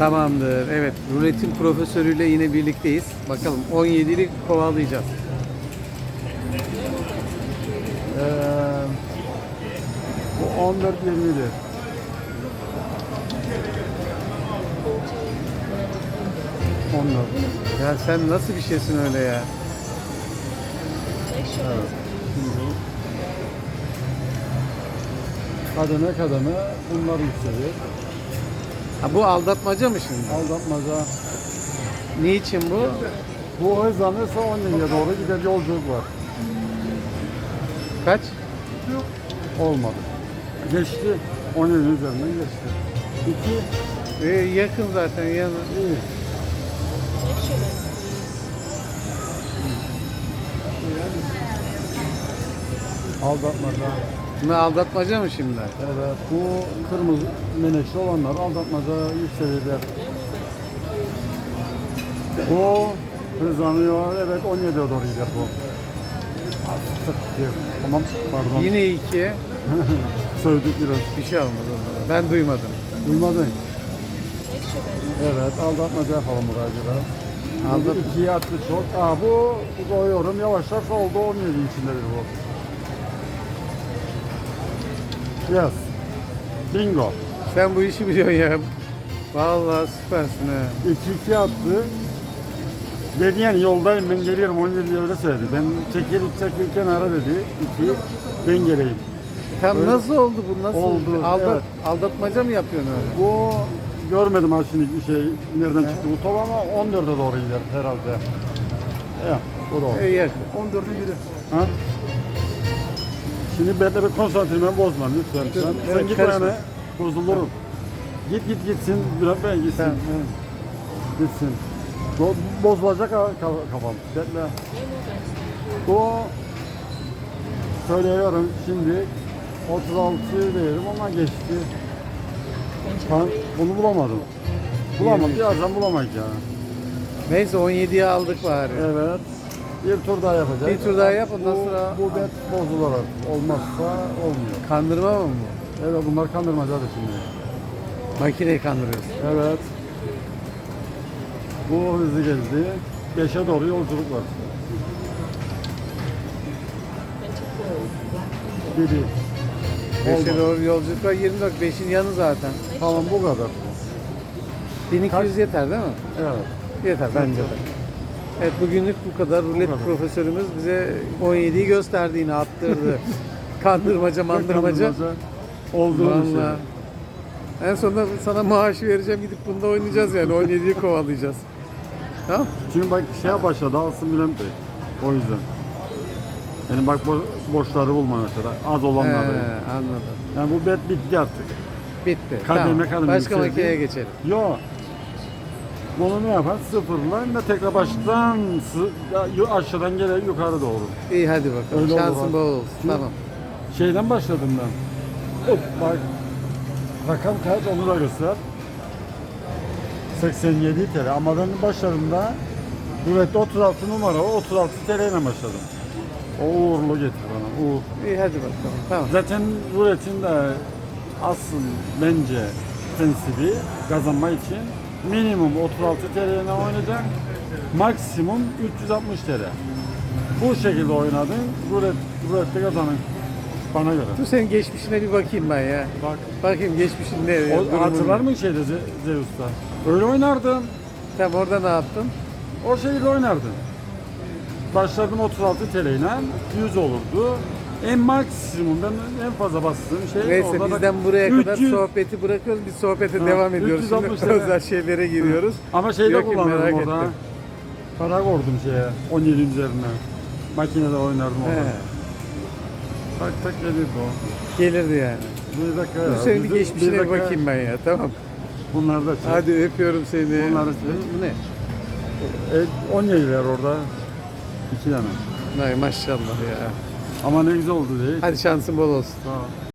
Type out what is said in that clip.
Tamamdır. Evet, ruletin profesörüyle yine birlikteyiz. Bakalım 17'li kovalayacağız. Ee, bu 14 20'dir. Onlar. Ya sen nasıl bir şeysin öyle ya? Evet. Kademe kademe bunlar yükseliyor. Ha, bu aldatmaca mı şimdi? Aldatmaca. Niçin bu? Bu hızlanırsa 17'ye doğru gider yolculuk var. Kaç? Olmadı. Geçti. 17'nin üzerinden geçti. 2 Ee, yakın zaten yanı. iyi. Aldatmaca. Ne aldatmaca mı şimdi? Evet, bu kırmızı menekşe olanlar aldatmaca yükseliyor. Bu hızlanıyor, evet 17'ye doğru gider bu. Tık diye. Tamam, pardon. Yine iki. Sövdük biraz. Bir şey olmadı. onlara. Ben duymadım. Duymadın. Evet, aldatmaca yapalım buraya. Aldat- Aldat. İkiye attı çok. Aa, bu koyuyorum yavaş yavaş oldu 17 içindedir bu. Yes. Bingo. Sen bu işi biliyorsun ya. Vallahi süpersin ha. 2-2 attı. Dedi yani yoldayım ben geliyorum 17 diye öyle söyledi. Ben çekil çekil kenara dedi. 2 ben geleyim. Tam Öyle- nasıl oldu bu? Nasıl? Oldu, Aldat, evet. Aldatmaca mı yapıyorsun öyle? Bu görmedim ha şimdi bir şey nereden çıktı bu top ama 14'e doğru gider herhalde. Da oldu. Ee, yakın. 14'e gider. Ha? Şimdi de bir konsantremi bozma lütfen. Sen, Evet, sen git karışma. yani bozulurum. Git git gitsin biraz ben gitsin. Tamam. Gitsin. Bo bozulacak ha kafam. Bekle. Bu söylüyorum şimdi 36 değerim ama geçti. Ben bunu bulamadım. Bulamadım. Birazdan bulamayız ya. Neyse 17'ye aldık bari. Evet. Bir tur daha yapacağız. Bir tur daha yap, ondan Bu- sonra- Bu bet bozularak olmazsa olmuyor. Kandırma mı bu? Evet bunlar kandırmaca da şimdi. Makineyi kandırıyorsun. Evet. Bu hızlı geldi. 5'e doğru yolculuk var. Biri. 5'e Olmaz. doğru yolculuk var. 24. 5'in yanı zaten. Tamam bu kadar. 1200 yeter değil mi? Evet. Yeter bence de. Evet bugünlük bu kadar. Rulet profesörümüz bize 17'yi gösterdi yine attırdı. Kandırmaca mandırmaca. Kandırmaca Olduğunu şey. Vallahi. En sonunda sana maaşı vereceğim gidip bunda oynayacağız yani 17'yi kovalayacağız. Tamam? Şimdi bak şeye başladı Asım Bülent Bey. O yüzden. Yani bak bo boşları bulma mesela. Az He, olanları. anladım. Yani bu bet bitti artık. Bitti. Kademe tamam. kademe Başka makineye geçelim. Yo. Bunu ne yapar? Sıfırla da tekrar baştan ya, aşağıdan gele yukarı doğru. İyi hadi bakalım. Öyle Şansın bol olsun. Tamam. Şeyden başladım ben. Hop bak. Rakam kaç onu da göster. 87 TL ama ben başladığımda Rulette 36 numara o 36 TL ile başladım. O uğurlu getir bana uğur. İyi hadi bakalım. Tamam. Zaten ruletin de asıl bence prensibi kazanma için minimum 36 TL'ne oynayacaksın. Maksimum 360 TL. Bu şekilde oynadın. Rulet, rulette kazanın. Bana göre. Dur senin geçmişine bir bakayım ben ya. Bak. Bakayım geçmişin ne? O, durumun hatırlar ne? mı şeyde Ze- Zeus'ta? Öyle oynardım. Tamam orada ne yaptın? O şekilde oynardım. Başladım 36 TL ile 100 olurdu. En maksimum ben en fazla bastığım şey Neyse orada bak, bizden buraya kadar 300 sohbeti bırakıyoruz. Biz sohbete Ha, devam ediyoruz. 360 Şimdi özel şeylere giriyoruz. Ama şeyde kullanırım orada. ettim. Para koydum şeye 17 üzerine. Makinede oynardım orada. He, Tak tak gelirdi o. gelirdi yani. Bir dakika ya. senin bir geçmişine bir dakika. bakayım ben ya. Tamam. Bunlar da şey. Hadi öpüyorum seni. Bunları Bu ne? E, 17'ler orada. İki tane. Vay maşallah ya. Ama ne güzel oldu değil. Hadi şansın bol olsun. Sağ ol.